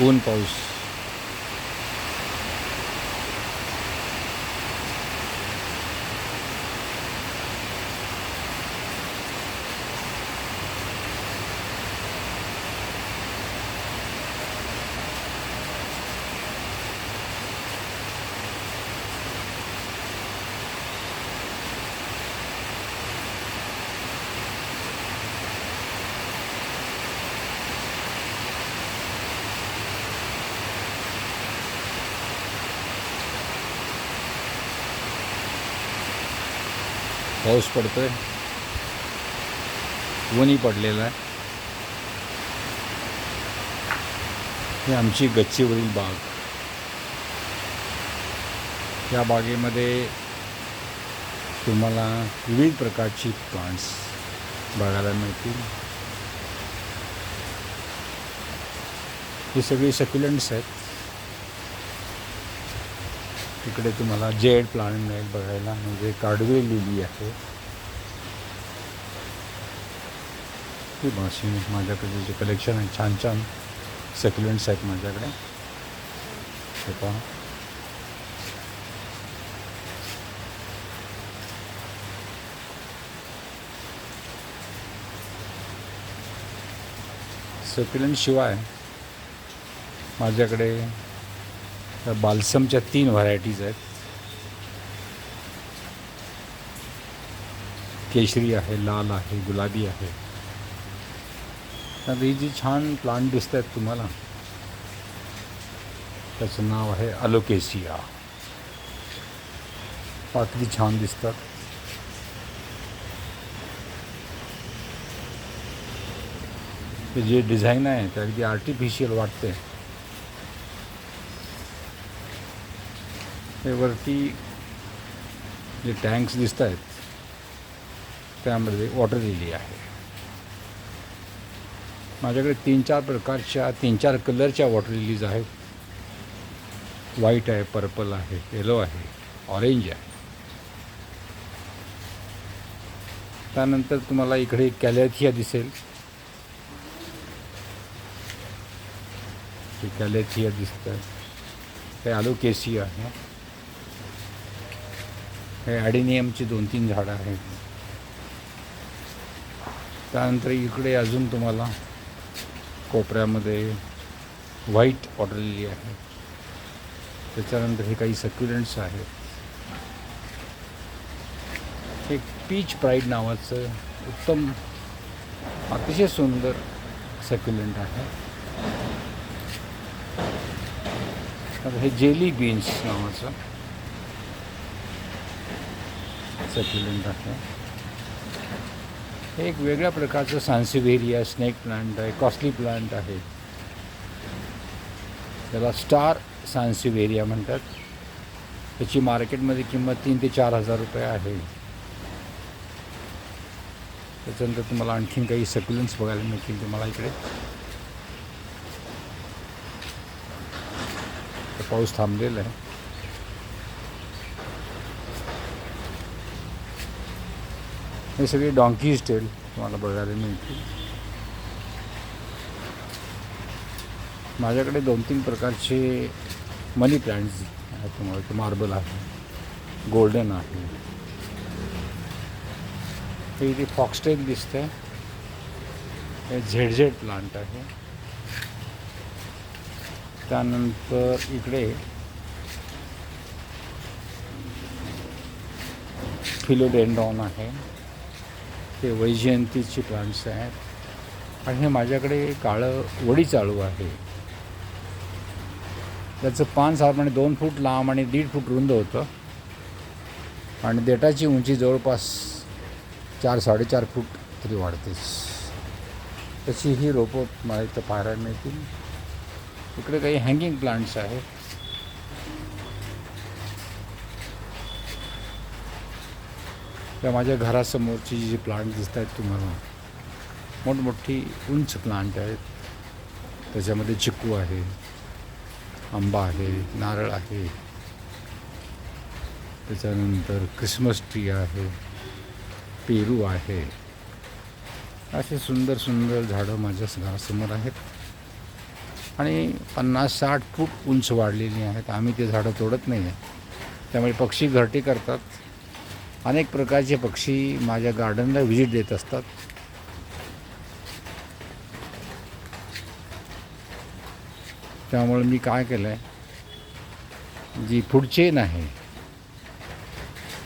ऊन पाऊस पाऊस पडतोय. ऊनही पडलेलं आहे. ही आमची गच्चीवरील बाग. या बागेमध्ये तुम्हाला विविध प्रकारची प्लांट्स बघायला मिळतील. ही सगळी सक्युलंट्स आहेत. तिकडे तुम्हाला जेड प्लांट मिळेल बघायला. म्हणजे काडवे लिली आहे. ही माशी माझ्याकडे जे कलेक्शन आहे छान छान सेक्युलेंट्स आहेत माझ्याकडे. हे पहा. सेक्युलेंट शिवाय माझ्याकडे तर बाल्समच्या तीन व्हरायटीज आहेत. केशरी आहे लाल आहे गुलाबी आहे. तर ही जी छान प्लांट दिसत आहेत तुम्हाला त्याचं नाव आहे अलोकेसिया पाकळी छान दिसतात. ते जे डिझाईन आहे ते अगदी आर्टिफिशियल वाटते हे वरती जे टँक्स दिसत आहेत त्यामध्ये वॉटर लिली आहे. माझ्याकडे तीन चार प्रकारच्या तीन चार कलरच्या वॉटर लिलीज आहेत. व्हाईट आहे पर्पल आहे येलो आहे ऑरेंज आहे. त्यानंतर तुम्हाला इकडे कॅलेथिया दिसेल. हे कॅलेथिया दिसतं हे आलोकेसी आहे. हे ॲडिनियमची दोन तीन झाडं आहेत. त्यानंतर इकडे अजून तुम्हाला कोपऱ्यामध्ये व्हाईट ऑर्डरलेली आहे. त्याच्यानंतर हे काही सक्युलंट्स आहेत. एक पीच प्राईड नावाचं उत्तम अतिशय सुंदर सक्युलंट आहे. तर हे जेली बीन्स नावाचं सक्युलंट आहे हे एक वेगळ्या प्रकारचं सान्सिव्हेरिया स्नेक प्लांट आहे कॉस्टली प्लांट आहे. त्याला स्टार सान्सिव्हेरिया म्हणतात. त्याची मार्केटमध्ये किंमत तीन ते चार हजार रुपये आहे. त्याच्यानंतर तुम्हाला आणखीन काही सक्युलन्स बघायला मिळतील तुम्हाला इकडे. पाऊस थांबलेला आहे. हे सगळे डॉंकी स्टेल तुम्हाला बघायला मिळतील. माझ्याकडे दोन तीन प्रकारचे मनी प्लांट्स आहेत तुम्हाला. ते मार्बल आहे गोल्डन आहे. हे इथे फॉक्सटेल दिसतंय हे झेड झेड प्लांट आहे. त्यानंतर इकडे फिलोडेंडॉन आहे. ते वैजयंतीचे प्लांट्स आहेत. आणि हे माझ्याकडे काळं वडी चालू आहे. त्याचं पान साधारण म्हणजे दोन फूट लांब आणि दीड फूट रुंद होतं. आणि देठाची उंची जवळपास चार साडेचार फूट तरी वाढतेच तशी ही रोपं मला इथं पाहायला मिळतील. इकडे काही हँगिंग प्लांट्स आहेत. त्या माझ्या घरासमोरची जी प्लांट दिसत आहेत तुम्हाला मोठमोठी उंच प्लांट आहेत. त्याच्यामध्ये चिकू आहे आंबा आहे नारळ आहे. त्याच्यानंतर क्रिसमस ट्री आहे पेरू आहे. असे सुंदर सुंदर झाडं माझ्या घरासमोर आहेत. आणि पन्नास साठ फूट उंच वाढलेली आहेत. आम्ही ते झाडं तोडत नाही आहे त्यामुळे पक्षी घरटी करतात. अनेक प्रकारचे पक्षी माझ्या गार्डनला व्हिजिट देत असतात. त्यामुळे मी काय केलं आहे जी फूड चेन आहे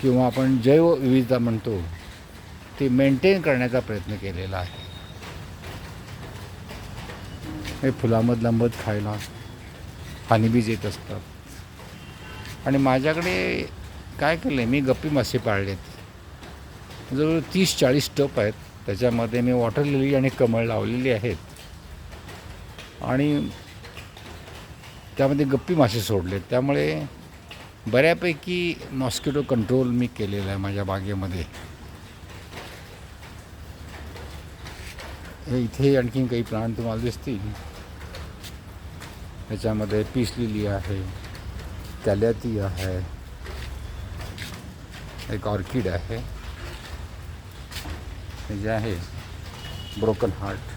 किंवा आपण जैवविविधता म्हणतो ती मेंटेन करण्याचा प्रयत्न केलेला आहे. हे फुलामधला मध खायला हानीबीज येत असतात. आणि माझ्याकडे काय केलं आहे मी गप्पी मासे पाळलेत. जवळ तीस चाळीस टप आहेत. त्याच्यामध्ये मी वॉटर लिली आणि कमळ लावलेली आहेत. आणि त्यामध्ये गप्पी मासे सोडलेत. त्यामुळे बऱ्यापैकी मॉस्किटो कंट्रोल मी केलेला आहे माझ्या बागेमध्ये. हे इथे आणखीन काही प्लांट तुम्हाला दिसतील. त्याच्यामध्ये पीस लिली आहे कॅल्याती आहे एक ऑर्किड आहे. हे जे आहे ब्रोकन हार्ट.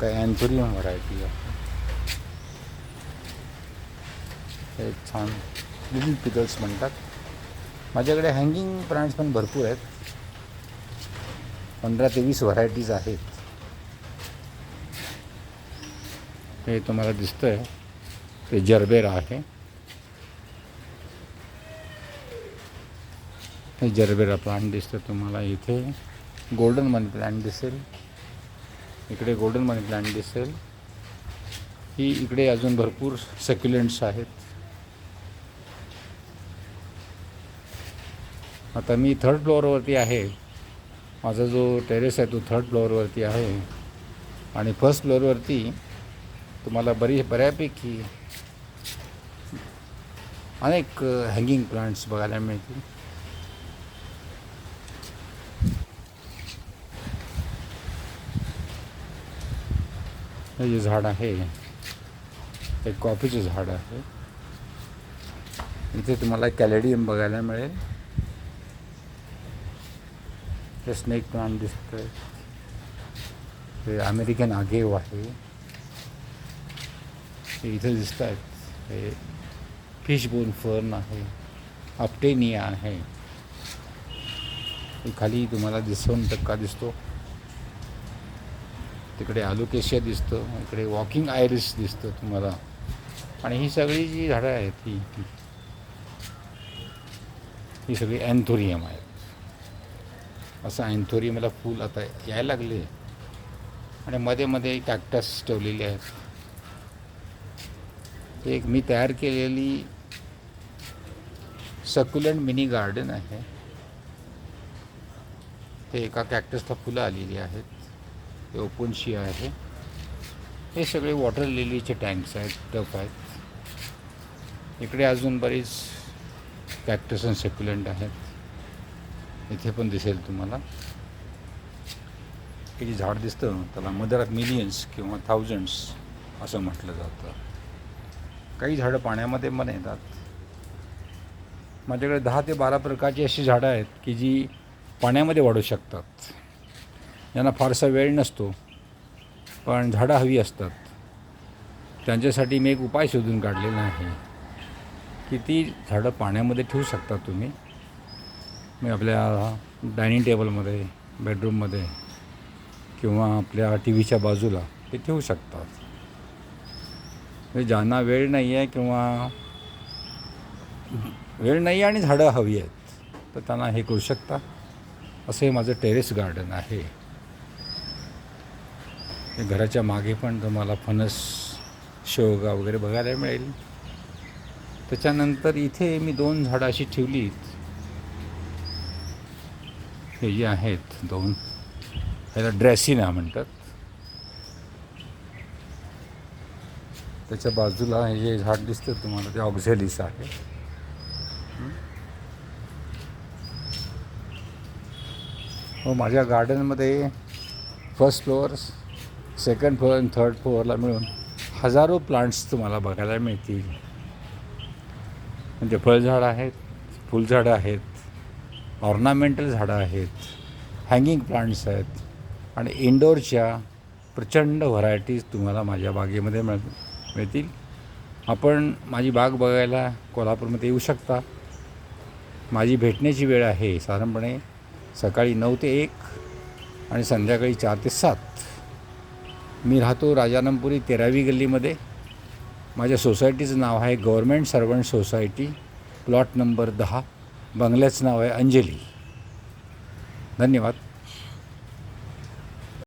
काय अँथोरियम व्हरायटी आहे. हे एक छान लिटिल पिकल्स म्हणतात. माझ्याकडे हँगिंग प्लांट्स पण भरपूर आहेत. पंधरा ते वीस व्हरायटीज आहेत. हे तुम्हाला दिसतंय. ते जर्बेरा आहे. हे जरबेरा प्लांट दिसतो तुम्हाला इथे गोल्डन मनी प्लांट दिसेल इकडे गोल्डन मनी प्लांट दिसेल ही इकडे अजून भरपूर सक्युलेंट्स आहेत आता मी थर्ड फ्लोअरवरती आहे माझा जो टेरेस आहे तो थर्ड फ्लोअरवरती आहे आणि फर्स्ट फ्लोअरवरती तुम्हाला बरी बऱ्यापैकी अनेक हँगिंग प्लांट्स बघायला मिळतील हे झाड हे कॉफीचं झाड आहे इथे तुम्हाला कॅलेडियम मिळेल हे स्नेक प्लांट दिसतंय हे अमेरिकन आगेव हे। इथे दिसत हे फ़िश बोन फर्न आहे अपटेनिया आहे खाली तुम्हाला दिसून टक्का दिसतो तिकडे आलुकेशिया दिसतं इकडे वॉकिंग आयरिस दिसतं तुम्हाला. आणि ही सगळी जी झाडं आहेत ही ही सगळी अँथोरियम आहेत. असं अँथोरियमला फूल आता यायला लागले. आणि मध्ये मध्ये कॅक्टस ठेवलेले आहेत. ते एक मी तयार केलेली सक्युलंट मिनी गार्डन आहे. ते एका कॅक्टसला फुलं आलेली आहेत. ओपनशी आहे. हे सगळे वॉटर लिलीचे टँक्स आहेत टफ आहेत. इकडे अजून बरीच कॅक्टस आणि सेक्युलंट आहेत. इथे पण दिसेल तुम्हाला. हे जे झाड दिसतं त्याला मदर ऑफ मिलियन्स किंवा थाउजंड्स असं म्हटलं जातं. काही झाडं पाण्यामध्ये पण येतात. माझ्याकडे दहा ते बारा प्रकारची अशी झाडं आहेत की जी पाण्यामध्ये वाढू शकतात. यांना फारसा वेळ नसतो पण झाडं हवी असतात. त्यांच्यासाठी मी एक उपाय शोधून काढलेला आहे. की ती झाडं पाण्यामध्ये ठेवू शकता तुम्ही? मी आपल्या डायनिंग टेबलमध्ये बेडरूममध्ये किंवा आपल्या टी व्हीच्या बाजूला ते ठेवू शकतात. म्हणजे ज्यांना वेळ नाही आहे किंवा वेळ नाही आणि झाडं हवी आहेत तर त्यांना हे करू शकता. असं हे माझं टेरेस गार्डन आहे. घराच्या मागे पण तुम्हाला फणस शेवगा वगैरे बघायला मिळेल. त्याच्यानंतर इथे मी दोन झाडं अशी ठेवलीत. हे जे आहेत दोन ह्याला ड्रेसिना म्हणतात. त्याच्या बाजूला हे जे झाड दिसतं तुम्हाला ते ऑक्झेलिस आहे. हो माझ्या गार्डनमध्ये फर्स्ट फ्लोअर्स सेकंड फ्लोअर आणि थर्ड फ्लोअरला मिळून हजारो प्लांट्स तुम्हाला बघायला मिळतील. म्हणजे फळझाडं आहेत फुलझाडं आहेत ऑर्नामेंटल झाडं आहेत हँगिंग प्लांट्स आहेत आणि इंडोरच्या प्रचंड व्हरायटीज तुम्हाला माझ्या बागेमध्ये मिळ मिळतील. आपण माझी बाग बघायला कोल्हापूरमध्ये येऊ शकता. माझी भेटण्याची वेळ आहे साधारणपणे सकाळी नऊ ते एक आणि संध्याकाळी चार ते सात. मी राहतो राजानंपुरी तेरावी गल्लीमध्ये. माझ्या सोसायटीचं नाव आहे government servant society plot number दहा. बंगल्याचं नाव आहे अंजली. धन्यवाद.